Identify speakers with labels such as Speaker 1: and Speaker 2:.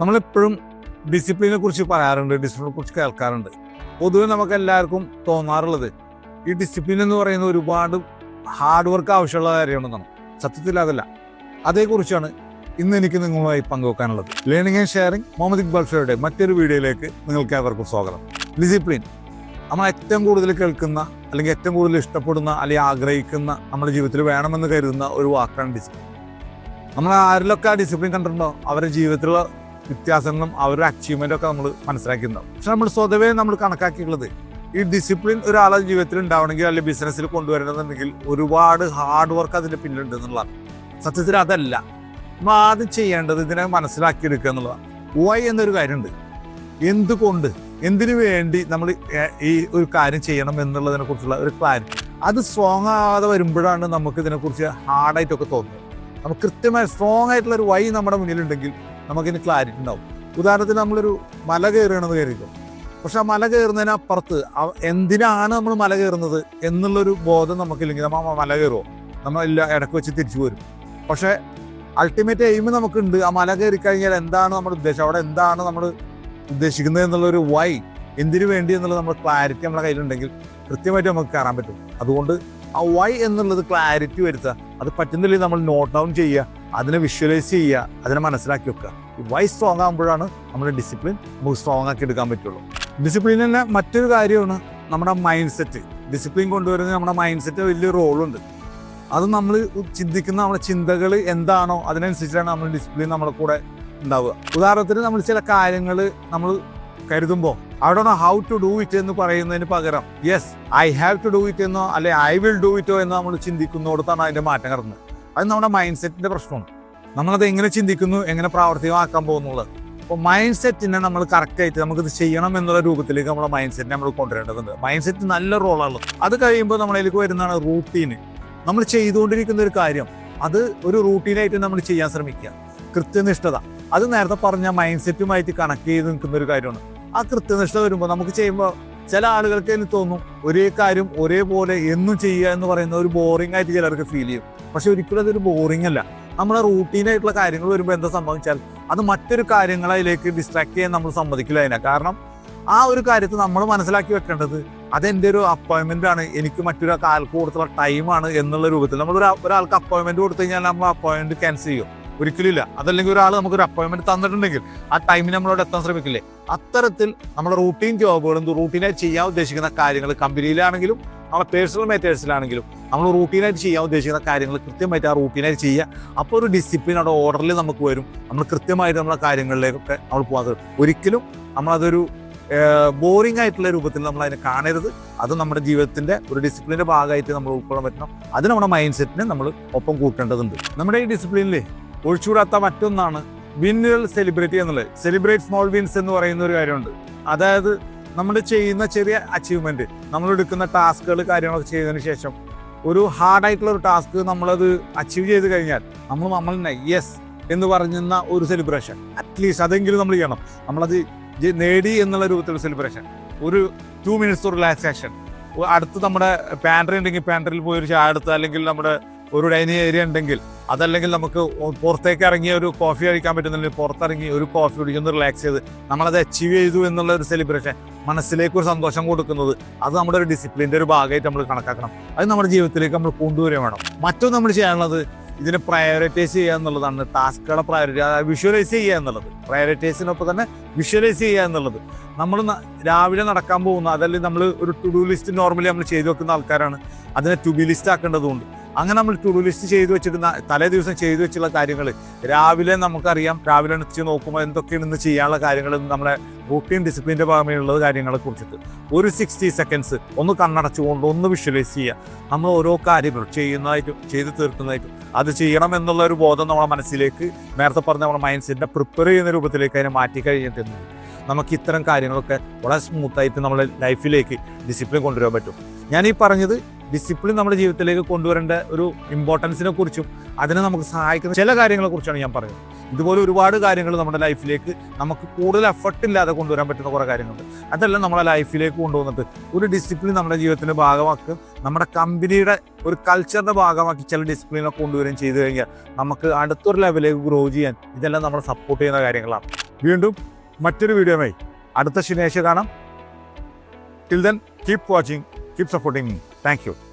Speaker 1: നമ്മളെപ്പോഴും ഡിസിപ്ലിനെ കുറിച്ച് പറയാറുണ്ട് ഡിസിപ്ലിനെ കുറിച്ച് കേൾക്കാറുണ്ട്. പൊതുവെ നമുക്ക് എല്ലാവർക്കും തോന്നാറുള്ളത് ഈ ഡിസിപ്ലിൻ എന്ന് പറയുന്ന ഒരുപാട് ഹാർഡ് വർക്ക് ആവശ്യമുള്ള കാര്യമാണെന്നാണ് സത്യത്തിൽ അതല്ല അതേക്കുറിച്ചാണ് ഇന്ന് എനിക്ക് നിങ്ങളുമായി പങ്കുവെക്കാനുള്ളത്. Learning and sharing Muhammad Iqbal ഷോയുടെ മറ്റൊരു വീഡിയോയിലേക്ക് നിങ്ങൾക്ക് ഏവർക്കും സ്വാഗതം. ഡിസിപ്ലിൻ നമ്മൾ ഏറ്റവും കൂടുതൽ കേൾക്കുന്ന അല്ലെങ്കിൽ ഏറ്റവും കൂടുതൽ ഇഷ്ടപ്പെടുന്ന അല്ലെങ്കിൽ ആഗ്രഹിക്കുന്ന നമ്മുടെ ജീവിതത്തിൽ വേണമെന്ന് കരുതുന്ന ഒരു വാക്കാണ് ഡിസിപ്ലിൻ നമ്മൾ ആരിലൊക്കെ ആ ഡിസിപ്ലിൻ കണ്ടിട്ടുണ്ടോ? അവരുടെ ജീവിതത്തിലുള്ള വ്യത്യാസങ്ങളും അവരുടെ അച്ചീവ്മെന്റ് ഒക്കെ നമ്മൾ മനസ്സിലാക്കിയിട്ടുണ്ടാവും. പക്ഷെ നമ്മൾ സ്വതവേ നമ്മൾ കണക്കാക്കിയിട്ടുള്ളത് ഈ ഡിസിപ്ലിൻ ഒരാളുടെ ജീവിതത്തിൽ ഉണ്ടാവണമെങ്കിൽ അല്ലെങ്കിൽ ബിസിനസ്സിൽ കൊണ്ടുവരണമെന്നുണ്ടെങ്കിൽ ഒരുപാട് ഹാർഡ് വർക്ക് അതിന്റെ പിന്നിലുണ്ട് എന്നുള്ളതാണ്. സത്യത്തിൽ അതല്ല. നമ്മൾ ആദ്യം ചെയ്യേണ്ടത് ഇതിനെ മനസ്സിലാക്കിയെടുക്കുക എന്നുള്ളതാണ്. വൈ എന്നൊരു കാര്യമുണ്ട്. എന്തുകൊണ്ട്? എന്തിനു വേണ്ടി നമ്മൾ ഈ ഒരു കാര്യം ചെയ്യണം എന്നുള്ളതിനെ കുറിച്ചുള്ള ഒരു ക്ലാരിറ്റി അത് സ്ട്രോങ് ആകാതെ വരുമ്പോഴാണ് നമുക്ക് ഇതിനെക്കുറിച്ച് ഹാർഡായിട്ടൊക്കെ തോന്നുന്നത്. നമുക്ക് കൃത്യമായി സ്ട്രോങ് ആയിട്ടുള്ള ഒരു വൈ നമ്മുടെ മുന്നിലുണ്ടെങ്കിൽ നമുക്കിന് ക്ലാരിറ്റി ഉണ്ടാവും. ഉദാഹരണത്തിന് നമ്മളൊരു മല കയറുകയാണെന്ന് കരുതും പക്ഷെ ആ മല കയറുന്നതിനപ്പുറത്ത് എന്തിനാണ് നമ്മൾ മല കയറുന്നത് എന്നുള്ളൊരു ബോധം നമുക്കില്ലെങ്കിൽ നമ്മൾ മല കയറുമോ നമ്മൾ ഇല്ല ഇടയ്ക്ക് വെച്ച് തിരിച്ചു വരും. പക്ഷേ അൾട്ടിമേറ്റ് എയിം നമുക്കുണ്ട്. ആ മല കയറി കഴിഞ്ഞാൽ എന്താണ് നമ്മുടെ ഉദ്ദേശം? അവിടെ എന്താണ് നമ്മൾ ഉദ്ദേശിക്കുന്നത് എന്നുള്ളൊരു വൈ എന്തിനു വേണ്ടി എന്നുള്ളത് നമ്മൾ ക്ലാരിറ്റി നമ്മുടെ കയ്യിലുണ്ടെങ്കിൽ കൃത്യമായിട്ട് നമുക്ക് കയറാൻ പറ്റും. അതുകൊണ്ട് ആ വൈ എന്നുള്ളത് ക്ലാരിറ്റി വരുത്തുക. അത് പറ്റുന്നില്ലെങ്കിൽ നമ്മൾ നോട്ട് ഡൗൺ ചെയ്യുക. അതിനെ വിഷ്വലൈസ് ചെയ്യുക അതിനെ മനസ്സിലാക്കി വെക്കുക. വൈ സ്ട്രോങ് ആകുമ്പോഴാണ് നമ്മുടെ ഡിസിപ്ലിൻ നമുക്ക് സ്ട്രോങ് ആക്കി എടുക്കാൻ പറ്റുള്ളൂ. ഡിസിപ്ലിൻ തന്നെ മറ്റൊരു കാര്യമാണ് നമ്മുടെ മൈൻഡ് സെറ്റ് ഡിസിപ്ലിൻ കൊണ്ടുവരുന്നത് നമ്മുടെ മൈൻഡ് സെറ്റ് വലിയ റോളുണ്ട് അത് നമ്മൾ ചിന്തിക്കുന്ന നമ്മുടെ ചിന്തകൾ എന്താണോ അതിനനുസരിച്ചാണ് നമ്മൾ ഡിസിപ്ലിൻ നമ്മുടെ കൂടെ ഉണ്ടാവുക. ഉദാഹരണത്തിന് നമ്മൾ ചില കാര്യങ്ങൾ നമ്മൾ കരുതുമ്പോൾ അവിടെ ഹൗ ടു ഡൂ ഇറ്റ് എന്ന് പറയുന്നതിന് പകരം yes I have to do it എന്നോ അല്ലെ ഐ വിൽ ഡൂ ഇറ്റോ എന്നോ നമ്മൾ ചിന്തിക്കുന്നിടത്താണ് അതിന്റെ മാറ്റം കിടന്നത്. അത് നമ്മുടെ മൈൻഡ് സെറ്റിന്റെ പ്രശ്നമാണ്. നമ്മളത് എങ്ങനെ ചിന്തിക്കുന്നു എങ്ങനെ പ്രാവർത്തികമാക്കാൻ പോകുന്നുള്ളത്. അപ്പോൾ മൈൻഡ് സെറ്റിനെ നമ്മൾ കറക്റ്റായിട്ട് നമുക്കിത് ചെയ്യണം എന്നുള്ള രൂപത്തിലേക്ക് നമ്മുടെ മൈൻഡ് സെറ്റിനെ നമ്മൾ കൊണ്ടുവരേണ്ടതുണ്ട്. മൈൻഡ് സെറ്റ് നല്ല റോളാണ് അത് കഴിയുമ്പോൾ നമ്മളിലേക്ക് വരുന്നതാണ് റൂട്ടീന് നമ്മൾ ചെയ്തുകൊണ്ടിരിക്കുന്ന ഒരു കാര്യം അത് ഒരു റൂട്ടീനായിട്ട് നമ്മൾ ചെയ്യാൻ ശ്രമിക്കുക. കൃത്യനിഷ്ഠത. അത് നേരത്തെ പറഞ്ഞ മൈൻഡ് സെറ്റുമായിട്ട് കണക്ട് ചെയ്ത് നിൽക്കുന്ന ഒരു കാര്യമാണ്. ആ കൃത്യനിഷ്ഠ വരുമ്പോൾ നമുക്ക് ചെയ്യുമ്പോൾ ചില ആളുകൾക്ക് എനിക്ക് തോന്നും ഒരേ കാര്യം ഒരേപോലെ എന്നും ചെയ്യുക എന്ന് പറയുന്ന ഒരു ബോറിംഗ് ആയിട്ട് ചിലർക്ക് ഫീൽ ചെയ്യും. പക്ഷെ ഒരിക്കലും അതൊരു ബോറിംഗ് അല്ല. നമ്മളെ റൂട്ടീനായിട്ടുള്ള കാര്യങ്ങൾ വരുമ്പോൾ എന്താ സംഭവിച്ചാൽ അത് മറ്റൊരു കാര്യങ്ങളിലേക്ക് ഡിസ്ട്രാക്ട് ചെയ്യാൻ നമ്മൾ സമ്മതിക്കില്ല അതിനെ. കാരണം ആ ഒരു കാര്യത്തെ നമ്മൾ മനസ്സിലാക്കി വെക്കേണ്ടത് അതെന്റെ ഒരു അപ്പോയിൻമെന്റ് ആണ്. എനിക്ക് മറ്റൊരു ആൾക്ക് കൊടുത്തുള്ള ടൈമാണ് എന്നുള്ള രൂപത്തിൽ. നമ്മൾ ഒരാൾക്ക് അപ്പോയിൻമെന്റ് കൊടുത്തു കഴിഞ്ഞാൽ നമ്മൾ അപ്പോയിൻമെന്റ് ക്യാൻസൽ ചെയ്യും. ഒരിക്കലും ഇല്ല. അതല്ലെങ്കിൽ ഒരാൾ നമുക്കൊരു അപ്പോയിൻമെന്റ് തന്നിട്ടുണ്ടെങ്കിൽ ആ ടൈമിന് നമ്മളോട് എത്താൻ ശ്രമിക്കില്ലേ? അത്തരത്തിൽ നമ്മുടെ റൂട്ടീൻ ജോബുകളും റൂട്ടീനായി ചെയ്യാൻ ഉദ്ദേശിക്കുന്ന കാര്യങ്ങൾ കമ്പനിയിലാണെങ്കിലും നമ്മുടെ പേഴ്സണൽ മാറ്റേഴ്സിലാണെങ്കിലും നമ്മൾ റൂട്ടീനായിട്ട് ചെയ്യാൻ ഉദ്ദേശിക്കുന്ന കാര്യങ്ങൾ കൃത്യമായിട്ട് ആ റൂട്ടീനായിട്ട് ചെയ്യുക. അപ്പോൾ ഒരു ഡിസിപ്ലിൻ അവിടെ ഓർഡറിൽ നമുക്ക് വരും. നമ്മൾ കൃത്യമായിട്ട് നമ്മളെ കാര്യങ്ങളിലേക്കൊക്കെ നമ്മൾ പോകാതെ. ഒരിക്കലും നമ്മളതൊരു ബോറിംഗ് ആയിട്ടുള്ള രൂപത്തിൽ നമ്മൾ അതിനെ കാണരുത്. അത് നമ്മുടെ ജീവിതത്തിന്റെ ഒരു ഡിസിപ്ലിന്റെ ഭാഗമായിട്ട് നമ്മൾ ഉൾക്കൊള്ളാൻ പറ്റണം. അത് നമ്മുടെ മൈൻഡ് സെറ്റിനെ നമ്മൾ ഒപ്പം കൂട്ടേണ്ടതുണ്ട്. നമ്മുടെ ഈ ഡിസിപ്ലിനിൽ ഒഴിച്ചുകൂടാത്ത മറ്റൊന്നാണ് വിന്നുകൾ സെലിബ്രേറ്റ് എന്നുള്ളത്. സെലിബ്രേറ്റ് സ്മോൾ വിൻസ് എന്ന് പറയുന്ന ഒരു കാര്യമുണ്ട്. അതായത് നമ്മൾ ചെയ്യുന്ന ചെറിയ അച്ചീവ്മെന്റ് നമ്മൾ എടുക്കുന്ന ടാസ്കുകൾ കാര്യങ്ങളൊക്കെ ചെയ്തതിന് ശേഷം ഒരു ഹാർഡായിട്ടുള്ള ഒരു ടാസ്ക് നമ്മളത് അച്ചീവ് ചെയ്ത് കഴിഞ്ഞാൽ നമ്മൾ നമ്മൾ യെസ് എന്ന് പറയുന്ന ഒരു സെലിബ്രേഷൻ അറ്റ്ലീസ്റ്റ് അതെങ്കിലും നമ്മൾ ചെയ്യണം. നമ്മളത് നേടി എന്നുള്ള രൂപത്തിലുള്ള സെലിബ്രേഷൻ ഒരു ടു മിനിറ്റ്സ് റിലാക്സേഷൻ അടുത്ത് നമ്മുടെ പാൻട്രി ഉണ്ടെങ്കിൽ പാൻട്രിയിൽ പോയി ഒരു ചായ എടുത്ത് അല്ലെങ്കിൽ നമ്മുടെ ഒരു ഡൈനിങ് ഏരിയ ഉണ്ടെങ്കിൽ അതല്ലെങ്കിൽ നമുക്ക് പുറത്തേക്ക് ഇറങ്ങി ഒരു കോഫി കഴിക്കാൻ പറ്റുന്നില്ല പുറത്തിറങ്ങി ഒരു കോഫി കുടിക്കുന്ന റിലാക്സ് ചെയ്ത് നമ്മളത് അച്ചീവ് ചെയ്തു എന്നുള്ള ഒരു സെലിബ്രേഷൻ മനസ്സിലേക്ക് ഒരു സന്തോഷം കൊടുക്കുന്നത്. അത് നമ്മുടെ ഒരു ഡിസിപ്ലിന്റെ ഒരു ഭാഗമായിട്ട് നമ്മൾ കണക്കാക്കണം. അത് നമ്മുടെ ജീവിതത്തിലേക്ക് നമ്മൾ കൊണ്ടുവരിക വേണം. മറ്റൊന്ന് നമ്മൾ ചെയ്യാനുള്ളത് ഇതിനെ പ്രയോറിറ്റൈസ് ചെയ്യുക എന്നുള്ളതാണ്. ടാസ്കുകളെ പ്രയോറിറ്റി വിഷ്വലൈസ് ചെയ്യുക എന്നുള്ളത്. പ്രയോറിറ്റൈസിനൊപ്പം തന്നെ വിഷ്വലൈസ് ചെയ്യുക എന്നുള്ളത്. നമ്മൾ രാവിലെ നടക്കാൻ പോകുന്ന അതല്ലെങ്കിൽ നമ്മൾ ഒരു ടു ഡു ലിസ്റ്റ് നോർമലി നമ്മൾ ചെയ്തു വെക്കുന്ന ആൾക്കാരാണ്. അതിനെ ടു ബി ലിസ്റ്റ് ആക്കേണ്ടതുണ്ട്. അങ്ങനെ നമ്മൾ ടു ലിസ്റ്റ് ചെയ്തു വെച്ചിരുന്ന തലേ ദിവസം ചെയ്തു വെച്ചുള്ള കാര്യങ്ങൾ രാവിലെ നമുക്കറിയാം രാവിലെ എണീച്ച് നോക്കുമ്പോൾ എന്തൊക്കെയാണ് ഇന്ന് ചെയ്യാനുള്ള കാര്യങ്ങൾ നമ്മളെ റൂട്ടീൻ ഡിസിപ്ലിന്റെ ഭാഗമായുള്ള കാര്യങ്ങളെ കുറിച്ചിട്ട്. ഒരു സിക്സ്റ്റി സെക്കൻഡ്സ് ഒന്ന് കണ്ണടച്ചുകൊണ്ട് ഒന്ന് വിഷ്വലൈസ് ചെയ്യുക. നമ്മൾ ഓരോ കാര്യങ്ങൾ ചെയ്യുന്നതായിട്ടും ചെയ്ത് തീർക്കുന്നതായിട്ടും അത് ചെയ്യണം എന്നുള്ള ഒരു ബോധം നമ്മുടെ മനസ്സിലേക്ക് നേരത്തെ പറഞ്ഞ നമ്മുടെ മൈൻഡ് സെറ്റിനെ പ്രിപ്പയർ ചെയ്യുന്ന രൂപത്തിലേക്ക് അതിനെ മാറ്റി കഴിഞ്ഞിട്ടുണ്ട് നമുക്ക് ഇത്തരം കാര്യങ്ങളൊക്കെ വളരെ സ്മൂത്തായിട്ട് നമ്മുടെ ലൈഫിലേക്ക് ഡിസിപ്ലിൻ കൊണ്ടുവരാൻ പറ്റും. ഈ പറഞ്ഞത് ഡിസിപ്ലിൻ നമ്മുടെ ജീവിതത്തിലേക്ക് കൊണ്ടുവരേണ്ട ഒരു ഇമ്പോർട്ടൻസിനെ കുറിച്ചും അതിനെ നമുക്ക് സഹായിക്കുന്ന ചില കാര്യങ്ങളെ കുറിച്ചാണ് ഞാൻ പറയുന്നത്. ഇതുപോലെ ഒരുപാട് കാര്യങ്ങൾ നമ്മുടെ ലൈഫിലേക്ക് നമുക്ക് കൂടുതൽ എഫർട്ട് ഇല്ലാതെ കൊണ്ടുവരാൻ പറ്റുന്ന കുറേ കാര്യങ്ങളുണ്ട്. അതെല്ലാം നമ്മളെ ലൈഫിലേക്ക് കൊണ്ടുവന്നിട്ട് ഒരു ഡിസിപ്ലിൻ നമ്മുടെ ജീവിതത്തിന്റെ ഭാഗമാക്കുക നമ്മുടെ കമ്പനിയുടെ ഒരു കൾച്ചറിന്റെ ഭാഗമാക്കി ചില ഡിസിപ്ലിനൊക്കെ കൊണ്ടുവരികയും ചെയ്തു കഴിഞ്ഞാൽ നമുക്ക് അടുത്തൊരു ലെവലിലേക്ക് ഗ്രോ ചെയ്യാൻ ഇതെല്ലാം നമ്മളെ സപ്പോർട്ട് ചെയ്യുന്ന കാര്യങ്ങളാണ്. വീണ്ടും മറ്റൊരു വീഡിയോ വീഡിയോയുമായി അടുത്ത ശനിയാഴ്ച കാണാം. Till then keep watching Keep supporting me. Thank you.